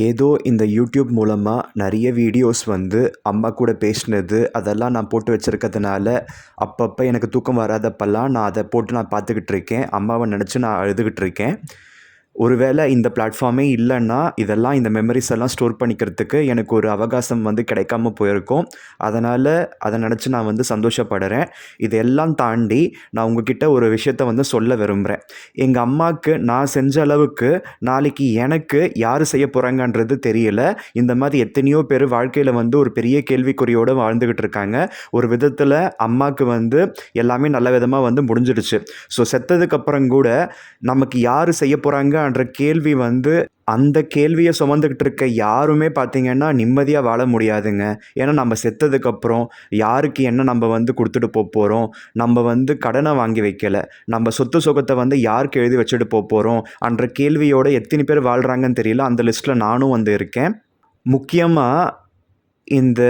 ஏதோ இந்த யூடியூப் மூலமாக நிறைய வீடியோஸ் வந்து அம்மா கூட பேசினது அதெல்லாம் நான் போட்டு வச்சுருக்கிறதுனால அப்பப்போ எனக்கு தூக்கம் வராதப்பெல்லாம் நான் அதை போட்டு நான் பார்த்துக்கிட்டு இருக்கேன். அம்மாவை நினச்சி நான் அழுதுகிட்டு இருக்கேன். ஒருவேளை இந்த பிளாட்ஃபார்மே இல்லைன்னா இதெல்லாம் இந்த மெமரிஸ் எல்லாம் ஸ்டோர் பண்ணிக்கிறதுக்கு எனக்கு ஒரு அவகாசம் வந்து கிடைக்காம போயிருக்கும். அதனால் அதை நினச்சி நான் வந்து சந்தோஷப்படுறேன். இதெல்லாம் தாண்டி நான் உங்ககிட்ட ஒரு விஷயத்த வந்து சொல்ல விரும்புகிறேன் எங்கள் அம்மாவுக்கு நான் செஞ்ச அளவுக்கு நாளைக்கு எனக்கு யார் செய்ய போகிறாங்கன்றது தெரியல. இந்த மாதிரி எத்தனையோ பேர் வாழ்க்கையில் வந்து ஒரு பெரிய கேள்விக்குறியோடு வாழ்ந்துக்கிட்டு இருக்காங்க. ஒரு விதத்தில் அம்மாவுக்கு வந்து எல்லாமே நல்ல விதமாக வந்து முடிஞ்சிடுச்சு. ஸோ செத்ததுக்கப்புறம் கூட நமக்கு யார் செய்ய போகிறாங்க அப்படின்ற கேள்வி வந்து அந்த கேள்வியை சுமந்துக்கிட்டு இருக்க யாருமே பார்த்தீங்கன்னா நிம்மதியாக வாழ முடியாதுங்க. ஏன்னா நம்ம செத்ததுக்கப்புறம் யாருக்கு என்ன நம்ம வந்து கொடுத்துட்டு போக போகிறோம் நம்ம வந்து கடனை வாங்கி வைக்கலை. நம்ம சொத்து சுகத்தை வந்து யாருக்கு எழுதி வச்சுட்டு போக போகிறோம் என்ற கேள்வியோட எத்தனை பேர் வாழ்கிறாங்கன்னு தெரியல. அந்த லிஸ்ட்டில் நானும் வந்து இருக்கேன். முக்கியமாக இந்த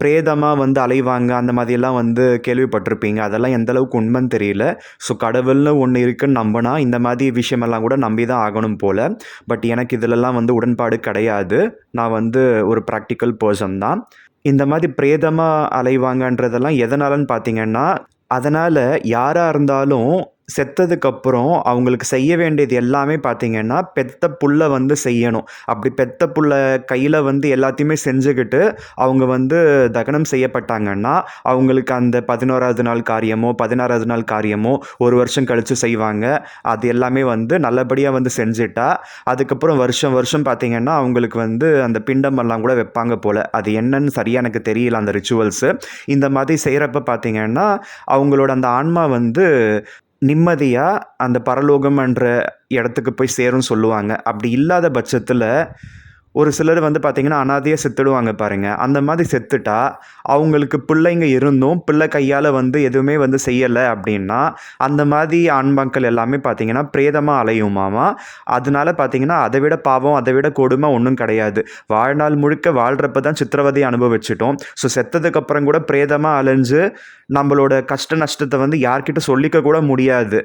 பிரேதமாக வந்து அலைவாங்க அந்த மாதிரியெல்லாம் வந்து கேள்விப்பட்டிருப்பீங்க. அதெல்லாம் எந்த அளவுக்கு உண்மைன்னு தெரியல. ஸோ கடவுள்னு ஒன்று இருக்குன்னு நம்பினா இந்த மாதிரி விஷயமெல்லாம் கூட நம்பி தான் ஆகணும் போல். பட் எனக்கு இதிலெல்லாம் வந்து உடன்பாடு கிடையாது. நான் வந்து ஒரு ப்ராக்டிக்கல் பர்சன் தான். இந்த மாதிரி பிரேதமாக அலைவாங்கன்றதெல்லாம் எதனாலன்னு பார்த்தீங்கன்னா அதனால் யாராக இருந்தாலும் செத்ததுக்கப்புறம் அவங்களுக்கு செய்ய வேண்டியது எல்லாமே பார்த்தீங்கன்னா பெத்த புல்லை வந்து செய்யணும். அப்படி பெத்த புல்லை கையில் வந்து எல்லாத்தையுமே செஞ்சுக்கிட்டு அவங்க வந்து தகனம் செய்யப்பட்டாங்கன்னா அவங்களுக்கு அந்த பதினோராவது நாள் காரியமோ பதினாறாவது நாள் காரியமோ ஒரு வருஷம் கழித்து செய்வாங்க. அது எல்லாமே வந்து நல்லபடியாக வந்து செஞ்சுட்டா அதுக்கப்புறம் வருஷம் வருஷம் பார்த்திங்கன்னா அவங்களுக்கு வந்து அந்த பிண்டமெல்லாம் கூட வைப்பாங்க போல். அது என்னன்னு சரியாக எனக்கு தெரியல அந்த ரிச்சுவல்ஸு இந்த மாதிரி செய்கிறப்ப பார்த்திங்கன்னா அவங்களோட அந்த ஆன்மா வந்து நிம்மதியாக அந்த பரலோகம்ன்ற இடத்துக்கு போய் சேரும்னு சொல்லுவாங்க. அப்படி இல்லாத பட்சத்தில் ஒரு சிலர் வந்து பார்த்திங்கன்னா அனாதையாக செத்துடுவாங்க பாருங்கள் அந்த மாதிரி செத்துட்டா அவங்களுக்கு பிள்ளைங்க இருந்தும் பிள்ளை கையால் வந்து எதுவுமே வந்து செய்யலை அப்படின்னா அந்த மாதிரி ஆண்மக்கள் எல்லாமே பார்த்திங்கன்னா பிரேதமாக அலையுமாமா அதனால பார்த்திங்கன்னா அதை விட பாவம் அதை விட கொடுமை ஒன்றும் கிடையாது. வாழ்நாள் முழுக்க வாழ்கிறப்ப தான் சித்திரவதையை அனுபவிச்சிட்டோம். ஸோ செத்ததுக்கப்புறம் கூட பிரேதமாக அலைஞ்சு நம்மளோட கஷ்ட நஷ்டத்தை வந்து யார்கிட்ட சொல்லிக்க கூட முடியாது.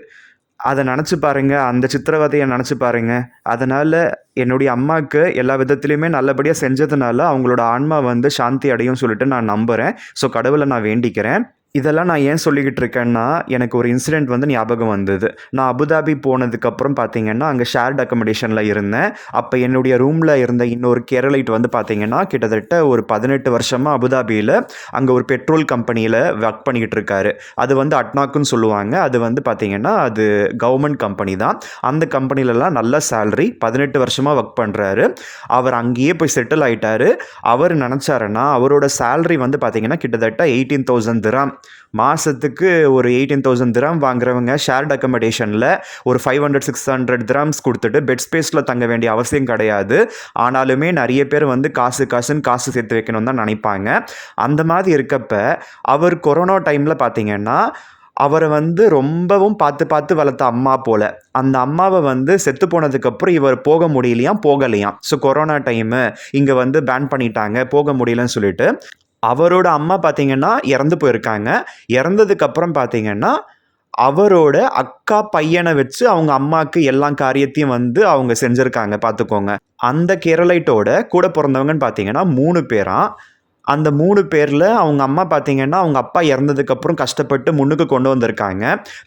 அதை நினச்சி பாருங்கள் அந்த சித்திரவதையை நினச்சி பாருங்கள் அதனால் என்னுடைய அம்மாவுக்கு எல்லா விதத்துலையுமே நல்லபடியாக செஞ்சதுனால அவங்களோட ஆன்மா வந்து சாந்தி அடையும் சொல்லிட்டு நான் நம்புகிறேன் ஸோ கடவுளை நான் வேண்டிக்கிறேன். இதெல்லாம் நான் ஏன் சொல்லிக்கிட்டு இருக்கேன்னா எனக்கு ஒரு இன்சிடெண்ட் வந்து ஞாபகம் வந்தது. நான் அபுதாபி போனதுக்கப்புறம் பார்த்தீங்கன்னா அங்கே ஷேர்ட் அக்கமடேஷனில் இருந்தேன். அப்போ என்னுடைய ரூமில் இருந்த இன்னொரு கேரளைட் வந்து பார்த்தீங்கன்னா கிட்டத்தட்ட ஒரு பதினெட்டு வருஷமாக அபுதாபியில் அங்கே ஒரு பெட்ரோல் கம்பெனியில் ஒர்க் பண்ணிக்கிட்டு இருக்காரு. அது வந்து அட்னாக்குன்னு சொல்லுவாங்க. அது வந்து பார்த்தீங்கன்னா அது கவர்மெண்ட் கம்பெனி தான். அந்த கம்பெனிலலாம் நல்ல சேலரி பதினெட்டு வருஷமாக ஒர்க் பண்ணுறாரு அவர் அங்கேயே போய் செட்டில் ஆகிட்டார் அவர் நினச்சாருன்னா அவரோட சேலரி வந்து பார்த்தீங்கன்னா கிட்டத்தட்ட எயிட்டீன் தௌசண்ட் திராம் மாதத்துக்கு ஒரு எயிட்டீன் தௌசண்ட் திராம் வாங்குறவங்க ஷேர்ட் அக்கமடேஷனில் ஒரு five hundred six hundred dirhams கொடுத்துட்டு பெட் ஸ்பேஸில் தங்க வேண்டிய அவசியம் கிடையாது. ஆனாலுமே நிறைய பேர் வந்து காசு காசுன்னு காசு சேர்த்து வைக்கணும்னு தான் நினைப்பாங்க. அந்த மாதிரி இருக்கப்ப அவர் கொரோனா டைமில் பார்த்தீங்கன்னா அவரை வந்து ரொம்பவும் பார்த்து பார்த்து வளர்த்த அம்மா போல். அந்த அம்மாவை வந்து செத்து போனதுக்கப்புறம் இவர் போக முடியலையாம் போகலையாம். ஸோ கொரோனா டைமு இங்கே வந்து பேன் பண்ணிட்டாங்க போக முடியலன்னு சொல்லிட்டு. அவரோட அம்மா பார்த்தீங்கன்னா இறந்து போயிருக்காங்க. இறந்ததுக்கப்புறம் பார்த்தீங்கன்னா அவரோட அக்கா பையனை வச்சு அவங்க அம்மாவுக்கு எல்லா காரியத்தையும் வந்து அவங்க செஞ்சுருக்காங்க. பார்த்துக்கோங்க அந்த கேரளைட்டோட கூட பிறந்தவங்கன்னு பார்த்தீங்கன்னா மூணு பேராக அந்த மூணு பேரில் அவங்க அம்மா பார்த்திங்கன்னா அவங்க அப்பா இறந்ததுக்கப்புறம் கஷ்டப்பட்டு முன்னுக்கு கொண்டு வந்திருக்காங்க.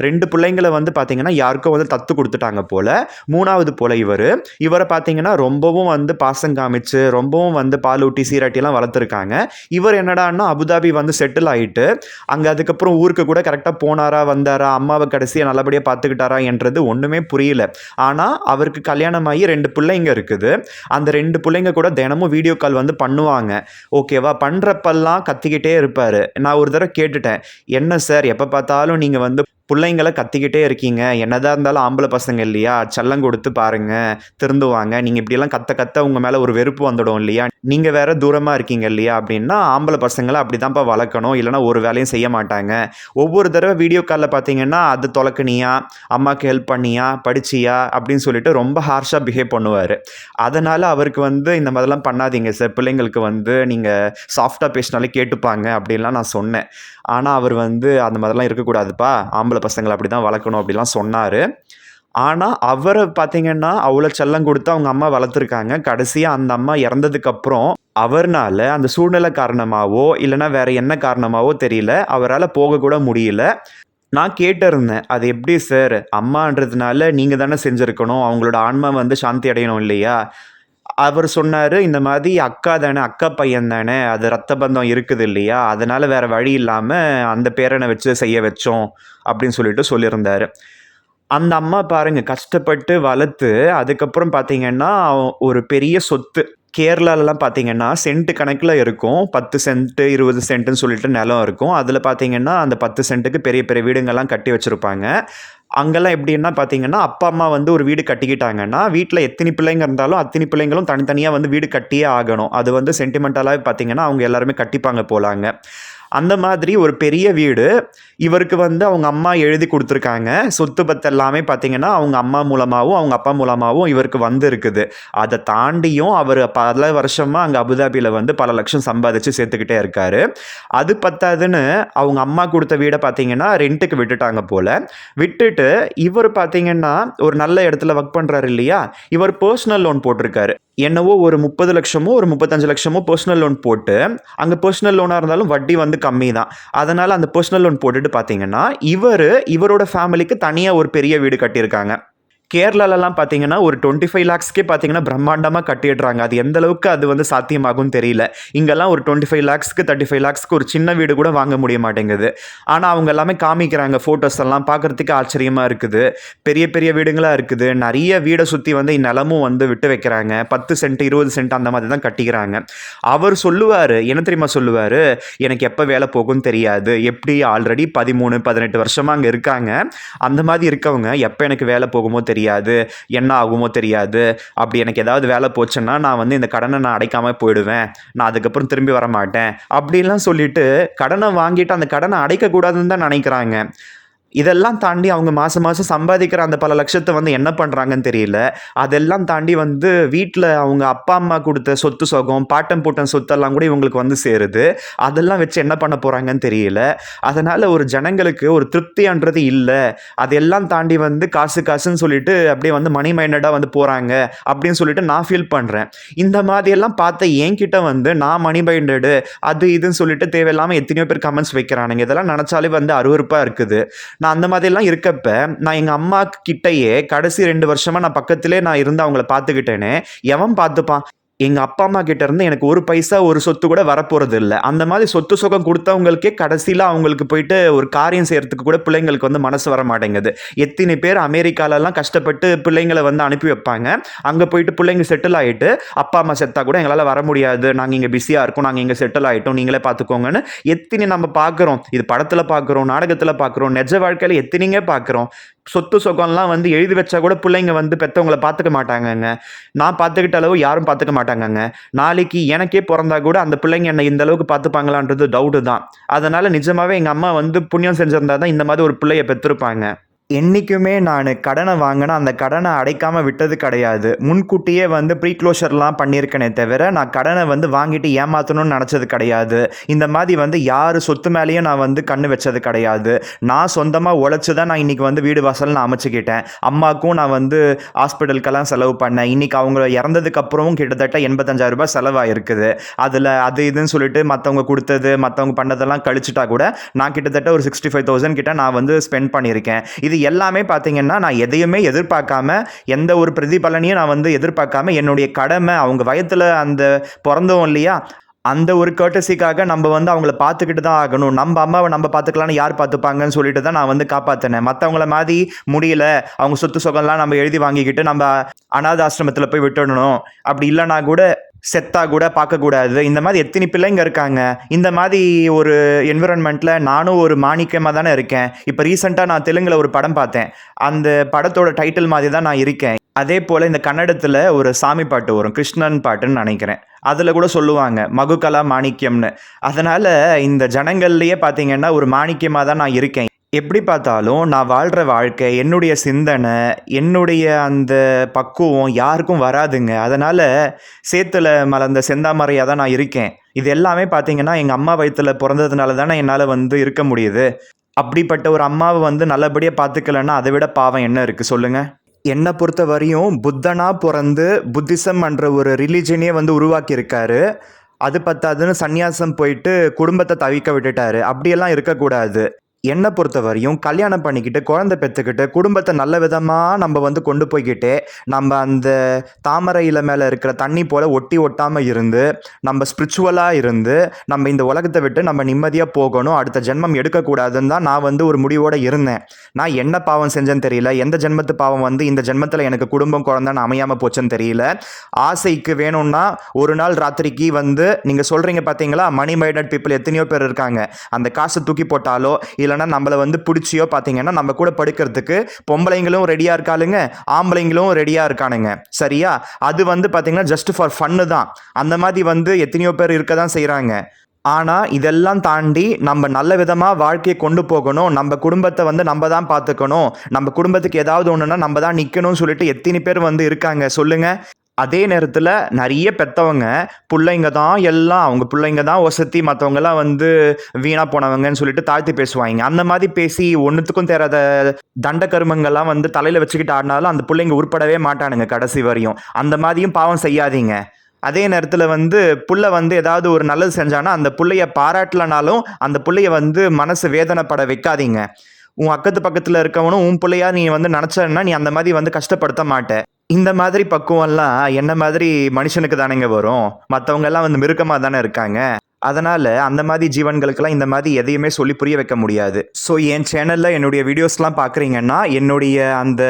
ரெண்டு பிள்ளைங்களை வந்து பார்த்திங்கன்னா யாருக்கோ வந்து தத்து கொடுத்துட்டாங்க போல். மூணாவது போல் இவர். இவரை பார்த்திங்கன்னா ரொம்பவும் வந்து பாசம் காமிச்சு ரொம்பவும் வந்து பால் ஊட்டி சீராட்டிலாம் வளர்த்துருக்காங்க. இவர் என்னடான்னா அபுதாபி வந்து செட்டில் ஆகிட்டு அங்கே அதுக்கப்புறம் ஊருக்கு கூட கரெக்டாக போனாரா வந்தாரா அம்மாவை கடைசியாக நல்லபடியாக பார்த்துக்கிட்டாரா என்றது ஒன்றுமே புரியல. ஆனால் அவருக்கு கல்யாணமாகி ரெண்டு பிள்ளைங்க இருக்குது. அந்த ரெண்டு பிள்ளைங்க கூட தினமும் வீடியோ கால் வந்து பண்ணுவாங்க. ஓகேவா? பண்ணுறப்பெல்லாம் கத்திக்கிட்டே இருப்பார். நான் ஒரு தடவை கேட்டுட்டேன் என்ன சார் எப்போ பார்த்தாலும் நீங்கள் வந்து பிள்ளைங்களை கத்திக்கிட்டே இருக்கீங்க. என்னதான் இருந்தாலும் ஆம்பளை பசங்க இல்லையா? செல்லம் கொடுத்து பாருங்க. திருந்துவாங்க. நீங்கள் இப்படியெல்லாம் கத்த கத்த உங்கள் மேலே ஒரு வெறுப்பு வந்துடும் இல்லையா? நீங்கள் வேற தூரமாக இருக்கீங்க இல்லையா? அப்படின்னா ஆம்பளை பசங்களை அப்படி தான்ப்பா வளர்க்கணும். இல்லைனா ஒரு வேலையும் செய்ய மாட்டாங்க. ஒவ்வொரு தடவை வீடியோ காலில் பார்த்தீங்கன்னா அது தொலைக்கணியா அம்மாவுக்கு ஹெல்ப் பண்ணியா? படிச்சியா? அப்படின்னு சொல்லிட்டு ரொம்ப ஹார்ஷாக பிஹேவ் பண்ணுவார். அதனால் அவருக்கு வந்து இந்த மாதிரிலாம் பண்ணாதீங்க சார் பிள்ளைங்களுக்கு வந்து நீங்கள் சாஃப்டாக பேசினாலே கேட்டுப்பாங்க. அப்படின்லாம் நான் சொன்னேன். ஆனால் அவர் வந்து அந்த மாதிரிலாம் இருக்கக்கூடாதுப்பா. ஆம்பளை பசங்களை அப்படி தான் வளர்க்கணும் அப்படிலாம் சொன்னார். ஆனால் அவரை பார்த்தீங்கன்னா அவ்வளோ செல்லம் கொடுத்து அவங்க அம்மா வளர்த்துருக்காங்க. கடைசியாக அந்த அம்மா இறந்ததுக்கப்புறம் அவர்னால அந்த சூழ்நிலை காரணமாகவோ இல்லைன்னா வேற என்ன காரணமாவோ தெரியல. அவரால் போகக்கூட முடியல. நான் கேட்டிருந்தேன் அது எப்படி சார்? அம்மான்றதுனால நீங்கள் தானே செஞ்சுருக்கணும். அவங்களோட ஆன்மா வந்து சாந்தி அடையணும் இல்லையா? அவர் சொன்னார் இந்த மாதிரி அக்கா தானே அக்கா பையன் தானே அது ரத்த பந்தம் இருக்குது இல்லையா? அதனால் வேறு வழி இல்லாமல் அந்த பேரனை வச்சு செய்ய வச்சோம் அப்படின்னு சொல்லிட்டு சொல்லியிருந்தார். அந்த அம்மா பாருங்கள் கஷ்டப்பட்டு வளர்த்து அதுக்கப்புறம் பார்த்தீங்கன்னா ஒரு பெரிய சொத்து கேரளாலலாம் பார்த்தீங்கன்னா சென்ட் கணக்கில் இருக்கும். பத்து சென்ட்டு இருபது சென்ட்டுன்னு சொல்லிட்டு நிலம் இருக்கும். அதில் பார்த்தீங்கன்னா அந்த பத்து சென்ட்டுக்கு பெரிய பெரிய வீடுங்கள்லாம் கட்டி வச்சுருப்பாங்க. அங்கெல்லாம் எப்படின்னா பார்த்தீங்கன்னா அப்பா அம்மா வந்து ஒரு வீடு கட்டிக்கிட்டாங்கன்னா வீட்டில் எத்தனை பிள்ளைங்க இருந்தாலும் அத்தனை பிள்ளைங்களும் தனித்தனியாக வந்து வீடு கட்டியே ஆகணும். அது வந்து சென்டிமெண்டலாகவே பார்த்தீங்கன்னா அவங்க எல்லாருமே கட்டிப்பாங்க போலாங்க. அந்த மாதிரி ஒரு பெரிய வீடு இவருக்கு வந்து அவங்க அம்மா எழுதி கொடுத்துருக்காங்க. சொத்து பத்து எல்லாமே பார்த்தீங்கன்னா அவங்க அம்மா மூலமாகவும் அவங்க அப்பா மூலமாகவும் இவருக்கு வந்து இருக்குது அதை தாண்டியும் அவர் பல வருஷமாக அங்கே அபுதாபியில் வந்து பல லட்சம் சம்பாதிச்சு சேர்த்துக்கிட்டே இருக்காரு. அது பத்தாதுன்னு அவங்க அம்மா கொடுத்த வீடை பார்த்தீங்கன்னா ரெண்ட்டுக்கு விட்டுட்டாங்க போல. விட்டுட்டு இவர் பார்த்தீங்கன்னா ஒரு நல்ல இடத்துல ஒர்க் பண்ணுறாரு இல்லையா? இவர் பர்சனல் லோன் போட்டிருக்காரு. என்னவோ ஒரு முப்பது லட்சமோ ஒரு முப்பத்தஞ்சு லட்சமோ பர்சனல் லோன் போட்டு அங்கே பர்சனல் லோனாக இருந்தாலும் வட்டி வந்து கம்மி தான் அதனால் அந்த பர்சனல் லோன் போட்டுட்டு பார்த்தீங்கன்னா இவர் இவரோட ஃபேமிலிக்கு தனியாக ஒரு பெரிய வீடு கட்டியிருக்காங்க. கேரளாலலாம் பார்த்தீங்கன்னா ஒரு டுவெண்ட்டி ஃபைவ் லேக்ஸ்க்கே பார்த்தீங்கன்னா பிரம்மாண்டமாக கட்டிடுறாங்க. அது எந்த அளவுக்கு அது வந்து சாத்தியமாகும் தெரியல. இங்கெல்லாம் ஒரு டுவெண்ட்டி ஃபைவ் லேக்ஸ்க்கு தேர்ட்டி ஃபைவ் லேக்ஸ்க்கு ஒரு சின்ன வீடு கூட வாங்க முடிய மாட்டேங்குது. ஆனால் அவங்க எல்லாமே காமிக்கிறாங்க ஃபோட்டோஸ் எல்லாம். பார்க்குறதுக்கு ஆச்சரியமாக இருக்குது. பெரிய பெரிய வீடுங்களாக இருக்குது. நிறைய வீடை சுற்றி வந்து நிலமும் வந்து விட்டு வைக்கிறாங்க. பத்து சென்ட் இருபது சென்ட் அந்த மாதிரி தான் கட்டிக்கிறாங்க. அவர் சொல்லுவார் என்ன தெரியுமா சொல்லுவார்? எனக்கு எப்போ வேலை போகும்னு தெரியாது. எப்படி ஆல்ரெடி பதிமூணு பதினெட்டு வருஷமாக அங்கே இருக்காங்க. அந்த மாதிரி இருக்கவங்க எப்போ எனக்கு வேலை போகுமோ தெரியாது என்ன ஆகுமோ தெரியாது. அப்படி எனக்கு ஏதாவது வேலை போச்சுன்னா நான் வந்து இந்த கடனை நான் அடைக்காமல் போயிடுவேன். நான் அதுக்கப்புறம் திரும்பி வர மாட்டேன் அப்படிலாம் சொல்லிட்டு கடனை வாங்கிட்டு அந்த கடனை அடைக்கக்கூடாதுன்னு தான் நினைக்கிறாங்க. இதெல்லாம் தாண்டி அவங்க மாதம் மாதம் சம்பாதிக்கிற அந்த பல லட்சத்தை வந்து என்ன பண்ணுறாங்கன்னு தெரியல. அதெல்லாம் தாண்டி வந்து வீட்டில் அவங்க அப்பா அம்மா கொடுத்த சொத்து சொகம் பாட்டம் பூட்டம் சொத்தெல்லாம் கூட இவங்களுக்கு வந்து சேருது. அதெல்லாம் வச்சு என்ன பண்ண போகிறாங்கன்னு தெரியல. அதனால் ஒரு ஜனங்களுக்கு ஒரு திருப்தின்றது இல்லை. அதெல்லாம் தாண்டி வந்து காசு காசுன்னு சொல்லிட்டு அப்படியே வந்து மணி மைண்டடாக வந்து போகிறாங்க அப்படின்னு சொல்லிட்டு நான் ஃபீல் பண்ணுறேன் இந்த மாதிரியெல்லாம் பார்த்த என்கிட்ட வந்து நான் மணி மைண்டடு அது இதுன்னு சொல்லிட்டு தேவையில்லாமல் எத்தனையோ பேர் கமெண்ட்ஸ் வைக்கிறானுங்க. இதெல்லாம் நினச்சாலே வந்து அருவருப்பாக இருக்குது. நான் அந்த மாதிரிலாம் இருக்கப்ப நான் எங்கள் அம்மா கிட்டேயே கடைசி ரெண்டு வருஷமாக நான் பக்கத்திலே நான் இருந்து அவங்கள பார்த்துக்கிட்டேனே எவன் பார்த்துப்பான்? எங்கள் அப்பா அம்மா கிட்டேருந்து எனக்கு ஒரு பைசா ஒரு சொத்து கூட வரப்போகிறது இல்லை அந்த மாதிரி சொத்து சுகம் கொடுத்தவங்களுக்கே கடைசியில் அவங்களுக்கு போயிட்டு ஒரு காரியம் செய்கிறதுக்கு கூட பிள்ளைங்களுக்கு வந்து மனசு வர மாட்டேங்குது. எத்தனை பேர் அமெரிக்காலலாம் கஷ்டப்பட்டு பிள்ளைங்களை வந்து அனுப்பி வைப்பாங்க. அங்கே போயிட்டு பிள்ளைங்க செட்டில் ஆகிட்டு அப்பா அம்மா செத்தா கூட எங்களால் வர முடியாது. நாங்கள் இங்கே பிஸியாக இருக்கோம் நாங்கள் இங்கே செட்டில் ஆகிட்டோம் நீங்களே பார்த்துக்கோங்கன்னு எத்தனை நம்ம பார்க்குறோம் இது படத்தில் பார்க்குறோம் நாடகத்தில் பார்க்குறோம் நெஜ வாழ்க்கையில் எத்தனைங்க பார்க்குறோம் சொத்து சுகம்லாம் வந்து எழுதி வச்சா கூட பிள்ளைங்க வந்து பெற்றவங்கள பார்த்துக்க மாட்டாங்கங்க. நான் பார்த்துக்கிட்ட அளவு யாரும் பார்த்துக்க மாட்டாங்கங்க. நாளைக்கு எனக்கே பிறந்தா கூட அந்த பிள்ளைங்க என்னை இந்த அளவுக்கு பார்த்துப்பாங்களான்றது டவுட்டு தான். அதனால் நிஜமாகவே எங்கள் அம்மா வந்து புண்ணியம் செஞ்சிருந்தா தான் இந்த மாதிரி ஒரு பிள்ளைய பெற்றிருப்பாங்க என்றைக்குமே நான் கடனை வாங்கினா அந்த கடனை அடைக்காமல் விட்டது கிடையாது. முன்கூட்டியே வந்து ப்ரீ க்ளோஷர்லாம் பண்ணியிருக்கேனே தவிர நான் கடனை வந்து வாங்கிட்டு ஏமாற்றணும்னு நினச்சது கிடையாது. இந்த மாதிரி வந்து யார் சொத்து மேலேயும் நான் வந்து கண்ணு வச்சது கிடையாது. நான் சொந்தமாக உழைச்சி தான் நான் இன்றைக்கி வந்து வீடு வாசல் நான் அமைச்சிக்கிட்டேன். அம்மாவுக்கும் நான் வந்து ஹாஸ்பிட்டலுக்கெல்லாம் செலவு பண்ணேன். இன்றைக்கி அவங்க இறந்ததுக்கப்புறமும் கிட்டத்தட்ட எண்பத்தஞ்சாயிரம் ரூபாய் செலவாயிருக்குது. அதில் அது இதுன்னு சொல்லிட்டு மற்றவங்க கொடுத்தது மற்றவங்க பண்ணதெல்லாம் கழிச்சிட்டா கூட நான் கிட்டத்தட்ட ஒரு சிக்ஸ்டி ஃபைவ் தௌசண்ட் கிட்ட நான் வந்து ஸ்பெண்ட் பண்ணியிருக்கேன். இது எல்லாமே பார்த்திங்கன்னா நான் எதையுமே எதிர்பார்க்காம எந்த ஒரு பிரதிபலனையும் நான் வந்து எதிர்பார்க்காம என்னுடைய கடமை அவங்க வயத்தில் அந்த பிறந்தோம் இல்லையா அந்த ஒரு கேட்டசிக்காக நம்ம வந்து அவங்கள பார்த்துக்கிட்டு தான் ஆகணும். நம்ம அம்மாவை நம்ம பார்த்துக்கலாம்னு யார் பார்த்துப்பாங்கன்னு சொல்லிட்டு தான் நான் வந்து காப்பாற்றினேன் மற்றவங்கள மாதிரி முடியல. அவங்க சொத்து சுகம்லாம் நம்ம எழுதி வாங்கிக்கிட்டு நம்ம அனாத ஆசிரமத்தில் போய் விட்டுடணும். அப்படி இல்லைனா கூட செத்தா கூட பார்க்கக்கூடாது. இந்த மாதிரி எத்தனை பிள்ளைங்க இருக்காங்க? இந்த மாதிரி ஒரு என்விரான்மெண்ட்டில் நானும் ஒரு மாணிக்கமாக தானே இருக்கேன். இப்போ ரீசெண்டாக நான் தெலுங்கில் ஒரு படம் பார்த்தேன். அந்த படத்தோட டைட்டில் மாதிரி தான் நான் இருக்கேன். அதே போல் இந்த கன்னடத்தில் ஒரு சாமி பாட்டு வரும். கிருஷ்ணன் பாட்டுன்னு நினைக்கிறேன். அதில் கூட சொல்லுவாங்க மகுகலா மாணிக்கம்னு. அதனால் இந்த ஜனங்கள்லேயே பார்த்தீங்கன்னா ஒரு மாணிக்கமாக தான் நான் இருக்கேன். எப்படி பார்த்தாலும் நான் வாழ்கிற வாழ்க்கை என்னுடைய சிந்தனை என்னுடைய அந்த பக்குவம் யாருக்கும் வராதுங்க. அதனால் சேத்துல மலர்ந்த செந்தாமரையாக தான் நான் இருக்கேன். இது எல்லாமே பார்த்தீங்கன்னா எங்கள் அம்மா வயிற்றில் பிறந்ததுனால தானே என்னால் வந்து இருக்க முடியுது. அப்படிப்பட்ட ஒரு அம்மாவை வந்து நல்லபடியாக பார்த்துக்கலன்னா அதை விட பாவம் என்ன இருக்குது சொல்லுங்கள் என்னை பொறுத்த வரையும் புத்தனாக பிறந்து புத்திசம் என்ற ஒரு ரிலீஜனே வந்து உருவாக்கியிருக்காரு. அது பத்தாதுன்னு சந்நியாசம் போயிட்டு குடும்பத்தை தவிக்க விட்டுட்டாரு. அப்படியெல்லாம் இருக்கக்கூடாது. என்னை பொறுத்த வரையும் கல்யாணம் பண்ணிக்கிட்டு குழந்தை பெற்றுக்கிட்டு குடும்பத்தை நல்ல விதமாக நம்ம வந்து கொண்டு போய்கிட்டு நம்ம அந்த தாமரை இலை மேலே இருக்கிற தண்ணி போல் ஒட்டி ஒட்டாமல் இருந்து நம்ம ஸ்பிரிச்சுவலாக இருந்து நம்ம இந்த உலகத்தை விட்டு நம்ம நிம்மதியாக போகணும் அடுத்த ஜென்மம் எடுக்கக்கூடாதுன்னு தான் நான் வந்து ஒரு முடிவோடு இருந்தேன். நான் என்ன பாவம் செஞ்சேன்னு தெரியல எந்த ஜென்மத்து பாவம் வந்து இந்த ஜென்மத்தில் எனக்கு குடும்பம் குழந்தைன்னு அமையாமல் போச்சுன்னு தெரியல. ஆசைக்கு வேணும்னா ஒரு நாள் ராத்திரிக்கு வந்து நீங்கள் சொல்கிறீங்க பார்த்தீங்களா மணி மைண்டட் பீப்புள் எத்தனையோ பேர் இருக்காங்க. அந்த காசை தூக்கி போட்டாலோ இல்லைன்னா நம்மளை வந்து பிடிச்சியோ பார்த்தீங்கன்னா நம்ம கூட படுக்கிறதுக்கு பொம்பளைங்களும் ரெடியாக இருக்காளுங்க ஆம்பளைங்களும் ரெடியாக இருக்கானுங்க. சரியா? அது வந்து பார்த்தீங்கன்னா ஜஸ்ட் ஃபார் ஃபன்னு தான். அந்த மாதிரி வந்து எத்தனையோ பேர் இருக்க தான் செய்கிறாங்க ஆனால் இதெல்லாம் தாண்டி நம்ம நல்ல விதமாக வாழ்க்கையை கொண்டு போகணும். நம்ம குடும்பத்தை வந்து நம்ம தான் பார்த்துக்கணும். நம்ம குடும்பத்துக்கு ஏதாவது ஒன்றுனா நம்ம தான் நிற்கணும்னு சொல்லிட்டு எத்தனை பேர் வந்து இருக்காங்க? சொல்லுங்கள் அதே நேரத்தில் நிறைய பெற்றவங்க பிள்ளைங்க தான் எல்லாம் அவங்க பிள்ளைங்க தான் ஒசத்தி மற்றவங்கெல்லாம் வந்து வீணாக போனவங்கன்னு சொல்லிட்டு தாழ்த்தி பேசுவாங்க. அந்த மாதிரி பேசி ஒன்றுத்துக்கும் தேராத தண்ட கருமங்கள்லாம் வந்து தலையில் வச்சுக்கிட்டு ஆடினாலும் அந்த பிள்ளைங்க உருப்படவே மாட்டானுங்க கடைசி வரையும். அந்த மாதிரியும் பாவம் செய்யாதீங்க. அதே நேரத்தில் வந்து புள்ள வந்து ஏதாவது ஒரு நல்லது செஞ்சானா அந்த பிள்ளைய பாராட்டலனாலும் அந்த பிள்ளைய வந்து மனசு வேதனைப்பட வைக்காதீங்க. உன் அக்கத்து பக்கத்தில் இருக்கவனும் உன் பிள்ளையா நீ வந்து நினச்சன்னா நீ அந்த மாதிரி வந்து கஷ்டப்படுத்த மாட்ட. இந்த மாதிரி பக்குவம்லாம் என்ன மாதிரி மனுஷனுக்கு தானேங்க வரும்? மற்றவங்க எல்லாம் வந்து மிருகமாக தானே இருக்காங்க. அதனால் அந்த மாதிரி ஜீவன்களுக்கெல்லாம் இந்த மாதிரி எதையுமே சொல்லி புரிய வைக்க முடியாது. ஸோ என் சேனலில் என்னுடைய வீடியோஸ்லாம் பார்க்குறீங்கன்னா என்னுடைய அந்த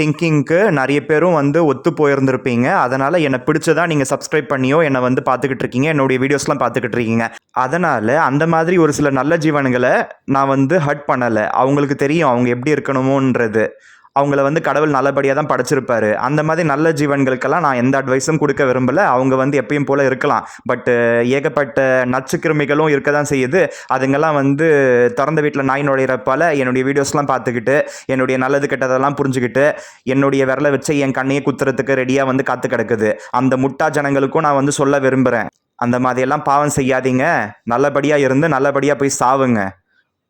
திங்கிங்க்கு நிறைய பேரும் வந்து ஒத்து போயிருந்திருப்பீங்க. அதனால் என்னை பிடிச்சதா நீங்கள் சப்ஸ்கிரைப் பண்ணியோ என்னை வந்து பார்த்துக்கிட்டு இருக்கீங்க. என்னுடைய வீடியோஸ்லாம் பார்த்துக்கிட்டு இருக்கீங்க. அதனால் அந்த மாதிரி ஒரு சில நல்ல ஜீவன்களை நான் வந்து ஹர்ட் பண்ணலை. அவங்களுக்கு தெரியும் அவங்க எப்படி இருக்கணுமோன்றது. அவங்கள வந்து கடவுள் நல்லபடியாக தான் படைச்சிருப்பாரு. அந்த மாதிரி நல்ல ஜீவன்களுக்கெல்லாம் நான் எந்த அட்வைஸும் கொடுக்க விரும்பலை. அவங்க வந்து எப்பயும் போல் இருக்கலாம். பட்டு ஏகப்பட்ட நச்சு கிருமிகளும் இருக்க தான் செய்யுது. அதுங்கெல்லாம் வந்து திறந்த வீட்டில் நாய் நுழையிறப்பால என்னுடைய வீடியோஸ்லாம் பார்த்துக்கிட்டு என்னுடைய நல்லது கெட்டதெல்லாம் புரிஞ்சுக்கிட்டு என்னுடைய விரலை வச்சு என் கண்ணையை குத்துறதுக்கு ரெடியாக வந்து காத்து கிடக்குது. அந்த முட்டா ஜனங்களுக்கும் நான் வந்து சொல்ல விரும்புகிறேன் அந்த மாதிரியெல்லாம் பாவம் செய்யாதீங்க. நல்லபடியாக இருந்து நல்லபடியாக போய் சாவுங்க.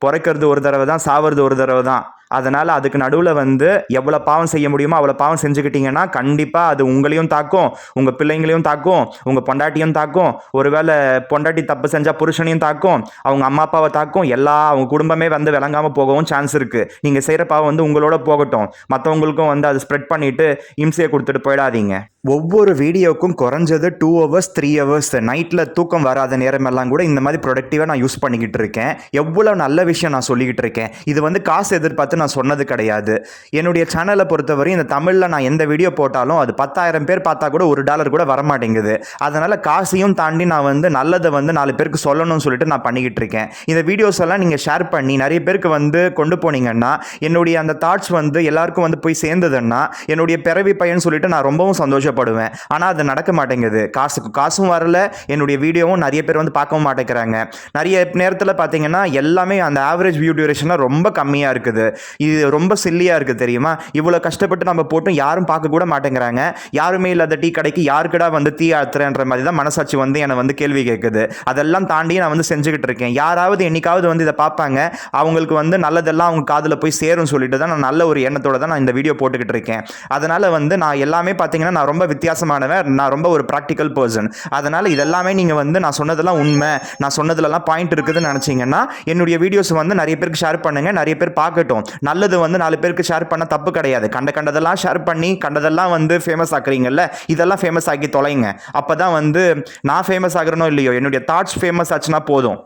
பிறக்கிறது ஒரு தடவை தான் சாவறது ஒரு தடவை தான். அதனால் அதுக்கு நடுவில் வந்து எவ்வளோ பாவம் செய்ய முடியுமோ அவ்வளோ பாவம் செஞ்சுக்கிட்டீங்கன்னா கண்டிப்பாக அது உங்களையும் தாக்கும் உங்கள் பிள்ளைங்களையும் தாக்கும் உங்கள் பொண்டாட்டியும் தாக்கும் ஒருவேளை பொண்டாட்டி தப்பு செஞ்சால் புருஷனையும் தாக்கும் அவங்க அம்மா அப்பாவை தாக்கும் எல்லா அவங்க குடும்பமே வந்து விளங்காமல் போகவும் சான்ஸ் இருக்குது நீங்கள் செய்கிற பாவம் வந்து உங்களோட போகட்டும். மற்றவங்களுக்கும் வந்து அதை ஸ்ப்ரெட் பண்ணிவிட்டு இம்சையை கொடுத்துட்டு போயிடாதீங்க. ஒவ்வொரு வீடியோக்கும் குறைஞ்சது டூ ஹவர்ஸ் த்ரீ ஹவர்ஸ் நைட்டில் தூக்கம் வராத நேரமெல்லாம் கூட இந்த மாதிரி ப்ரொடக்டிவாக நான் யூஸ் பண்ணிக்கிட்டு இருக்கேன். எவ்வளோ நல்ல விஷயம் நான் சொல்லிக்கிட்டு இருக்கேன். இது வந்து காசு எதிர்பார்த்து நான் சொன்னது கிடையாது. என்னுடைய சேனலை பொறுத்தவரை இந்த தமிழில் நான் எந்த வீடியோ போட்டாலும் அது பத்தாயிரம் பேர் பார்த்தா கூட ஒரு டாலர் கூட வரமாட்டேங்குது. அதனால் காசையும் தாண்டி நான் வந்து நல்லதை வந்து நாலு பேருக்கு சொல்லணும்னு சொல்லிட்டு நான் பண்ணிக்கிட்டு இருக்கேன். இந்த வீடியோஸ் எல்லாம் நீங்கள் ஷேர் பண்ணி நிறைய பேருக்கு வந்து கொண்டு போனீங்கன்னா என்னுடைய அந்த தாட்ஸ் வந்து எல்லாருக்கும் வந்து போய் சேர்ந்ததுன்னா என்னுடைய பிறவி பையன் சொல்லிட்டு நான் ரொம்பவும் சந்தோஷம் சந்தோஷப்படுவேன். ஆனால் அது நடக்க மாட்டேங்குது. காசுக்கு காசும் வரல. என்னுடைய வீடியோவும் நிறைய பேர் வந்து பார்க்கவும் மாட்டேங்கிறாங்க. நிறைய நேரத்தில் பார்த்தீங்கன்னா எல்லாமே அந்த ஆவரேஜ் வியூ டியூரேஷன்லாம் ரொம்ப கம்மியாக இருக்குது. இது ரொம்ப சில்லியாக இருக்குது தெரியுமா? இவ்வளோ கஷ்டப்பட்டு நம்ம போட்டும் யாரும் பார்க்க கூட மாட்டேங்கிறாங்க. யாருமே இல்லாத டீ கடைக்கு யாருக்கடா வந்து தீ ஆத்துறன்ற மாதிரி தான் மனசாட்சி வந்து என்னை வந்து கேள்வி கேட்குது. அதெல்லாம் தாண்டி நான் வந்து செஞ்சுக்கிட்டு இருக்கேன். யாராவது என்னைக்காவது வந்து இதை பார்ப்பாங்க. அவங்களுக்கு வந்து நல்லதெல்லாம் அவங்க காதில் போய் சேரும் சொல்லிட்டு தான் நான் நல்ல ஒரு எண்ணத்தோட தான் நான் இந்த வீடியோ போட்டுக்கிட்டு இருக்கேன். அதனால் வந்து நான் எல்லாமே பார்த்தீங்கன்னா நான் ரொம்ப ரொம்ப வித்தியாசமானவன். நான் ரொம்ப ஒரு ப்ராக்டிக்கல் பர்சன் அதனால் இதெல்லாமே நீங்கள் வந்து நான் சொன்னதெல்லாம் உண்மை. நான் சொன்னதுலலாம் பாயிண்ட் இருக்குதுன்னு நினச்சிங்கன்னா என்னுடைய வீடியோஸ் வந்து நிறைய பேருக்கு ஷேர் பண்ணுங்கள் நிறைய பேர் பார்க்கட்டும். நல்லது வந்து நாலு பேருக்கு ஷேர் பண்ண தப்பு கிடையாது. கண்ட கண்டதெல்லாம் ஷேர் பண்ணி கண்டதெல்லாம் வந்து ஃபேமஸ் ஆக்குறீங்கல்ல இதெல்லாம் ஃபேமஸ் ஆக்கி தொலைங்க. அப்போ தான் வந்து நான் ஃபேமஸ் ஆகிறனோ இல்லையோ என்னுடைய தாட்ஸ் ஃபேமஸ் ஆச்சுன்னா போதும்.